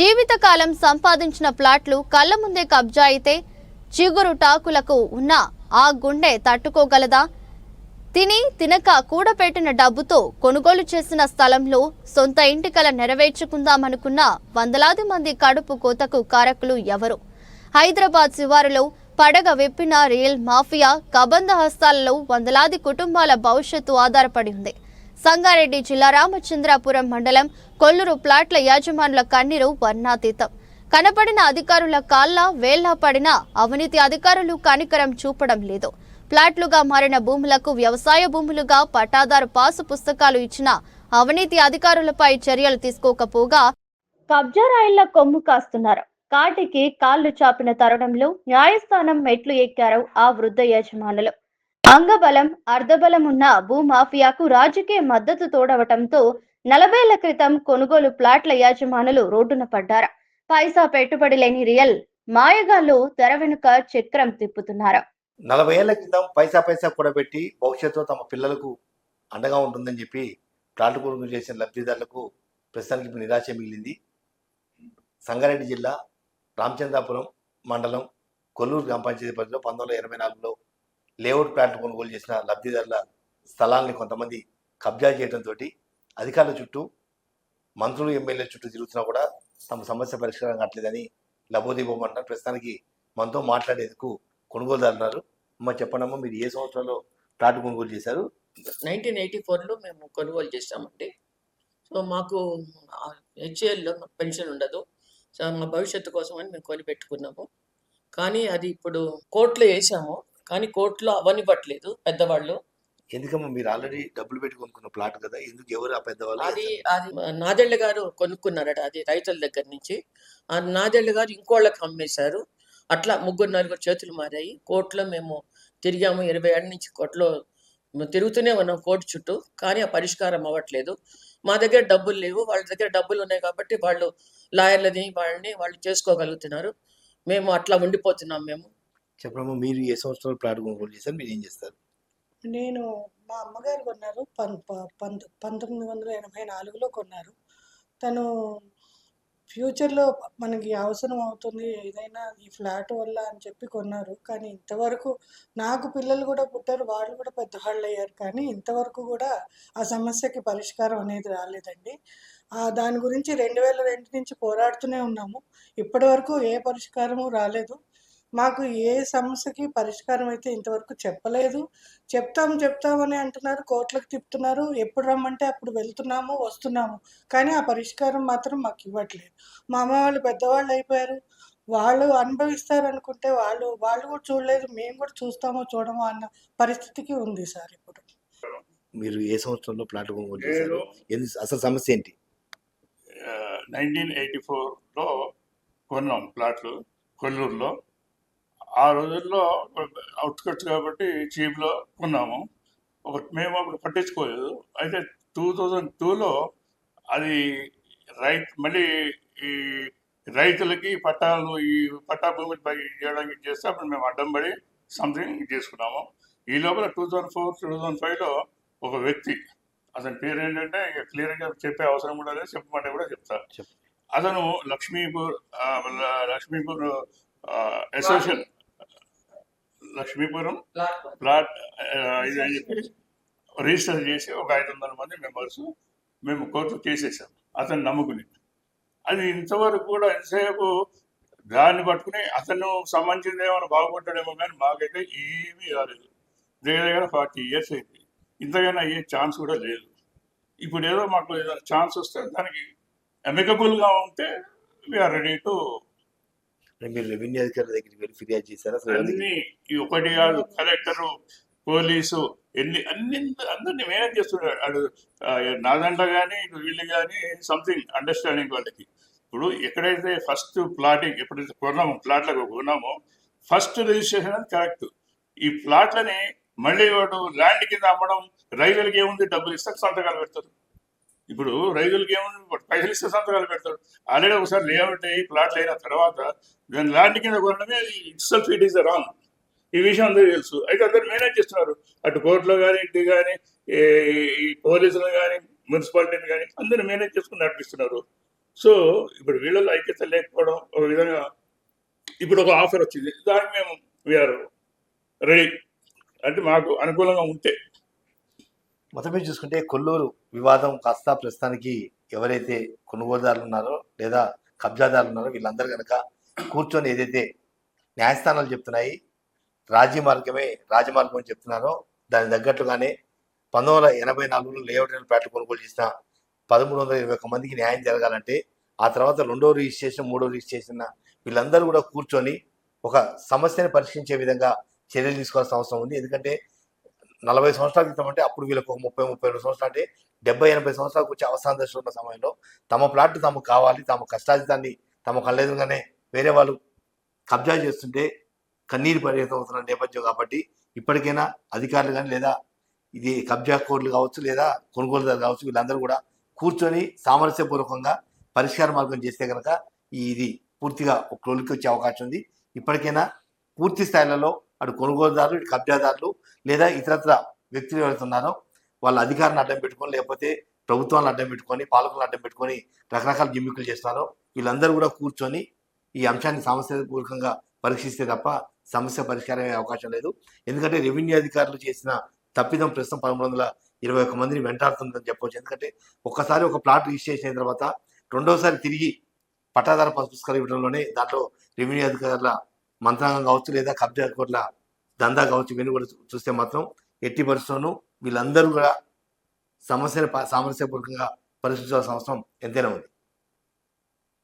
జీవితకాలం సంపాదించిన ప్లాట్లు కళ్ళ ముందే కబ్జా అయితే చిగురు టాకులకు ఉన్న ఆ గుండె తట్టుకోగలదా? తిని తినక కూడపెట్టిన డబ్బుతో కొనుగోలు చేసిన స్థలంలో సొంత ఇంటి కల నెరవేర్చుకుందామనుకున్న వందలాది మంది కడుపు కోతకు కారకులు ఎవరు? హైదరాబాద్ శివారులో పడగ విప్పిన రియల్ మాఫియా కబంధ హస్తాలలో వందలాది కుటుంబాల భవిష్యత్తు ఆధారపడి ఉంది. సంగారెడ్డి జిల్లా రామచంద్రాపురం మండలం కొల్లూరు ప్లాట్ల యాజమానుల కన్నీరు వర్ణాతీతం. కనపడిన అధికారుల కాళ్ళ వేళ్ళా పడిన అవినీతి అధికారులు కనికరం చూపడం లేదు. ప్లాట్లుగా మారిన భూములకు వ్యవసాయ భూములుగా పట్టాదారు పాసు పుస్తకాలు ఇచ్చిన అవినీతి అధికారులపై చర్యలు తీసుకోకపోగా కబ్జా రాయిళ్ళ కొమ్ము కాస్తున్నారు. కాటికి కాళ్ళు చాపిన తరుణంలో న్యాయస్థానం మెట్లు ఎక్కారు ఆ వృద్ధ యజమానులు. అంగబలం అర్ధబలం ఉన్న భూమాఫియాకు రాజకీయ మద్దతు తోడవటంతో నలభైల క్రితం కొనుగోలు ప్లాట్ల యాజమానులు రోడ్డున పడ్డారు. పైసా పెట్టుబడి లేని రియల్ మాయగాళ్ళు తెర వెనుక చక్రం తిప్పుతున్నారు. నలభై ఏళ్ళ క్రితం పైసా పైసా కూడబెట్టి భవిష్యత్తులో తమ పిల్లలకు అండగా ఉంటుందని చెప్పి ప్లాట్ కొనుగోలు చేసిన లబ్ధిదారులకు ప్రస్తుతానికి నిరాశ మిగిలింది. సంగారెడ్డి జిల్లా రామచంద్రాపురం మండలం కొల్లూరు గ్రామ పంచాయతీ పరిధిలో పంతొమ్మిది వందల ఇరవై నాలుగులో లేఅవుట్ ప్లాంట్ కొనుగోలు చేసిన లబ్ధిదారుల స్థలాల్ని కొంతమంది కబ్జా చేయడంతో అధికారుల చుట్టూ మంత్రులు ఎమ్మెల్యేల చుట్టూ తిరుగుతున్నా కూడా తమ సమస్య పరిష్కారం కావట్లేదని లబోదీపమంటారు ప్రస్తుతానికి మనతో మాట్లాడేందుకు కొనుగోలుదారు అన్నారు అమ్మ చెప్పండమ్మా మీరు ఏ సంవత్సరంలో ప్లాట్ కొనుగోలు చేశారు? నైన్టీన్ ఎయిటీ ఫోర్లో మేము కొనుగోలు చేసామండి సో మాకు హెచ్ఏఎల్లో పెన్షన్ ఉండదు. సో మా భవిష్యత్తు కోసం అని మేము కొని పెట్టుకున్నాము. కానీ అది ఇప్పుడు కోర్టులో వేసాము. కానీ కోర్టులో అవనివ్వట్లేదు పెద్దవాళ్ళు. ఎందుకమ్మా? మీరు ఆల్రెడీ డబ్బులు పెట్టి కొనుక్కున్న ప్లాట్ కదా ఎందుకు ఎవరు ఆ పెద్దవాళ్ళు అది అది నాదెళ్ళ గారు కొనుక్కున్నారట అది రైతుల దగ్గర నుంచి. ఆ నాదెళ్ళ గారు ఇంకోళ్ళకి అమ్మేశారు. అట్లా ముగ్గురు నలుగురు చేతులు మారాయి. కోర్టులో మేము తిరిగాము. ఇరవై ఏళ్ళ నుంచి కోర్టులో తిరుగుతూనే ఉన్నాం కోర్టు చుట్టూ కానీ ఆ పరిష్కారం అవ్వట్లేదు. మా దగ్గర డబ్బులు లేవు. వాళ్ళ దగ్గర డబ్బులు ఉన్నాయి కాబట్టి వాళ్ళు లాయర్లని వాళ్ళని వాళ్ళు చేసుకోగలుగుతున్నారు. మేము అట్లా ఉండిపోతున్నాం మేము. చెప్పడమ్మా మీరు ఏ సంవత్సరాలు ప్లాట్ కొనుగోలు చేశారు మీరు ఏం చేస్తారు? నేను మా అమ్మగారు కొన్నారు పం పంత పంతొమ్మిది వందల ఎనభై నాలుగులో కొన్నారు. తను ఫ్యూచర్లో మనకి అవసరం అవుతుంది ఏదైనా ఈ ఫ్లాట్ వల్ల అని చెప్పి కొన్నారు. కానీ ఇంతవరకు నాకు పిల్లలు కూడా పుట్టారు వాళ్ళు కూడా పెద్దవాళ్ళు అయ్యారు. కానీ ఇంతవరకు కూడా ఆ సమస్యకి పరిష్కారం అనేది రాలేదండి. దాని గురించి రెండు వేల రెండు నుంచి పోరాడుతూనే ఉన్నాము. ఇప్పటి వరకు ఏ పరిష్కారము రాలేదు. మాకు ఏ సమస్యకి పరిష్కారం అయితే ఇంతవరకు చెప్పలేదు. చెప్తాం చెప్తామని అంటున్నారు కోర్టులకు తిప్పుతున్నారు. ఎప్పుడు రమ్మంటే అప్పుడు వెళ్తున్నాము వస్తున్నాము. కానీ ఆ పరిష్కారం మాత్రం మాకు ఇవ్వట్లేదు. మా అమ్మ వాళ్ళు పెద్దవాళ్ళు అయిపోయారు. వాళ్ళు అనుభవిస్తారు అనుకుంటే వాళ్ళు వాళ్ళు కూడా చూడలేదు మేము కూడా చూస్తామో చూడమో అన్న పరిస్థితికి ఉంది సార్ ఇప్పుడు. మీరు ఏ సంవత్సరంలో ప్లాట్ కొనుగోలు చేశారు? ఎందుకు అసలు సమస్య ఏంటి? నైన్టీన్ ఎయిటీ ఫోర్లో కొన్నాం ప్లాట్లు కొల్లూరులో. ఆ రోజుల్లో అవుట్స్కట్స్ కాబట్టి చీప్లో కొన్నాము ఒక మేము అప్పుడు పట్టించుకోలేదు. అయితే టూ థౌజండ్ టూలో అది రైత్ మళ్ళీ ఈ రైతులకి పట్టాలు ఈ పట్టా భూమిని పై చేయడానికి చేస్తే అప్పుడు మేము అడ్డం పడి సంథింగ్ చేసుకున్నాము. ఈ లోపల two thousand four two thousand ఫైవ్లో ఒక వ్యక్తి అతని పేరు ఏంటంటే ఇక క్లియర్గా చెప్పే అవసరం కూడా లేదు. చెప్పమంటే కూడా చెప్తా. అతను లక్ష్మీపూర్ లక్ష్మీపూర్ అసోసియేషన్ లక్ష్మీపురం ప్లాట్ ఆ, ఇది అని చెప్పి రిజిస్టర్ చేసి ఒక ఐదు వందల మంది మెంబర్స్ మేము కోర్టులో చేసేసాం అతను నమ్ముకుని. అది ఇంతవరకు కూడా ఎంతసేపు దాన్ని పట్టుకుని అతను సంబంధించింది ఏమైనా బాగుపడ్డాడేమో కానీ మాకైతే ఏమీ కాలేదు. దగ్గర దగ్గర ఫార్టీ ఇయర్స్ అయింది. ఇంతకైనా అయ్యే ఛాన్స్ కూడా లేదు. ఇప్పుడు ఏదో మాకు ఏదైనా ఛాన్స్ వస్తే దానికి అమికబుల్గా ఉంటే వీఆర్ రెడీ టు మీరు రెవెన్యూ అధికారుల దగ్గరికి వెళ్ళి ఫిర్యాదు చేశారు? అసలు అన్ని ఈ ఒకటి కాదు కలెక్టరు పోలీసు ఎన్ని అన్ని అందరినీ మేనేజ్ చేస్తున్నాడు అడు నాదంట కానీ వీళ్ళు కానీ సంథింగ్ అండర్స్టాండింగ్ వాళ్ళకి. ఇప్పుడు ఎక్కడైతే ఫస్ట్ ప్లాటింగ్ ఎప్పుడైతే కొన్నామో ప్లాట్లకు కొన్నామో ఫస్ట్ రిజిస్ట్రేషన్ అది కరెక్ట్ ఈ ప్లాట్లని మళ్ళీ వాడు ల్యాండ్ కింద అమ్మడం రైతులకి ఏముంది? డబ్బులు ఇస్తే సంతకాలు పెడతారు. ఇప్పుడు రైతులకి ఏముంది? పైసలు ఇస్తే సంతకాలు పెడతాడు ఆల్రెడీ ఒకసారి లేఅవుట్ అయ్యి ప్లాట్లు అయిన తర్వాత దాని ల్యాండ్ కింద కొనడమే ఇట్సెల్ఫ్ ఇట్ ఈస్ రాంగ్. ఈ విషయం అందరూ తెలుసు. అయితే అందరు మేనేజ్ చేస్తున్నారు. అటు కోర్టులో కానీ ఇటు కానీ ఈ పోలీసులు కానీ మున్సిపాలిటీని కానీ అందరూ మేనేజ్ చేసుకుని నడిపిస్తున్నారు. సో ఇప్పుడు వీళ్ళలో ఐక్యత లేకపోవడం ఒక విధంగా ఇప్పుడు ఒక ఆఫర్ వచ్చింది. దానికి మేము వీఆర్ రెడీ. అంటే మాకు అనుకూలంగా ఉంటే మొత్తం మీద చూసుకుంటే కొల్లూరు వివాదం కాస్త ప్రస్తుతానికి ఎవరైతే కొనుగోలుదారులు ఉన్నారో లేదా కబ్జాదారులు ఉన్నారో వీళ్ళందరూ కనుక కూర్చొని ఏదైతే న్యాయస్థానాలు చెప్తున్నాయి రాజీ మార్గమే రాజమార్గం అని చెప్తున్నారో దాని తగ్గట్టుగానే పంతొమ్మిది వందల ఎనభై నాలుగులో లేఅవుట్ ప్లాట్లు కొనుగోలు చేసిన పదమూడు వందల ఇరవై ఒక్క మందికి న్యాయం జరగాలంటే ఆ తర్వాత రెండో రిజిస్ట్రేషన్ మూడో రిజిస్ట్రేషన్ వీళ్ళందరూ కూడా కూర్చొని ఒక సమస్యను పరిష్కరించే విధంగా చర్యలు తీసుకోవాల్సిన అవసరం ఉంది. ఎందుకంటే నలభై సంవత్సరాల క్రితం అంటే అప్పుడు వీళ్ళకు ముప్పై ముప్పై రెండు సంవత్సరాలు అంటే డెబ్బై ఎనభై సంవత్సరాలకు వచ్చి అవసాన దశ ఉన్న సమయంలో తమ ప్లాట్ తమకు కావాలి తమ కష్టాజితాన్ని తమ కళ్ళెదురుగానే వేరే వాళ్ళు కబ్జా చేస్తుంటే కన్నీరు పరిగెత్తం అవుతున్న నేపథ్యం కాబట్టి ఇప్పటికైనా అధికారులు కానీ లేదా ఇది కబ్జా కోర్లు కావచ్చు లేదా కొనుగోలుదారులు కావచ్చు వీళ్ళందరూ కూడా కూర్చొని సామరస్యపూర్వకంగా పరిష్కార మార్గం చేస్తే కనుక ఇది పూర్తిగా ఒక క్లోలికి వచ్చే అవకాశం ఉంది. ఇప్పటికైనా పూర్తి స్థాయిలలో అటు కొనుగోలుదారులు ఇటు కబ్జాదారులు లేదా ఇతరత్ర వ్యక్తులు ఎవరైతే వాళ్ళ అధికారాన్ని అడ్డం పెట్టుకొని లేకపోతే ప్రభుత్వాలను అడ్డం పెట్టుకొని పాలకులను అడ్డం పెట్టుకొని రకరకాల జిమ్మికులు చేస్తున్నారో వీళ్ళందరూ కూడా కూర్చొని ఈ అంశాన్ని సమస్యపూర్వకంగా పరీక్షిస్తే తప్ప సమస్య పరిష్కారం అయ్యే అవకాశం లేదు. ఎందుకంటే రెవెన్యూ అధికారులు చేసిన తప్పిదం ప్రస్తుతం పదమూడు వందల ఇరవై ఒక్క మందిని వెంటాడుతుందని చెప్పవచ్చు ఎందుకంటే ఒక్కసారి ఒక ప్లాట్ రిజిస్టర్ చేసిన తర్వాత రెండోసారి తిరిగి పట్టాదార పుస్తకాలు ఇవ్వడంలోనే దాంట్లో రెవెన్యూ అధికారుల మంత్రాంగం కావచ్చు లేదా కబ్జా కోట్ల దందా కావచ్చు ఇవన్నీ కూడా చూస్తే మాత్రం ఎట్టి పరిస్థితుల్లోనూ వీళ్ళందరూ కూడా సమస్యను సామరస్యపూర్వకంగా పరిశీలించాల్సిన అవసరం ఎంతైనా ఉంది.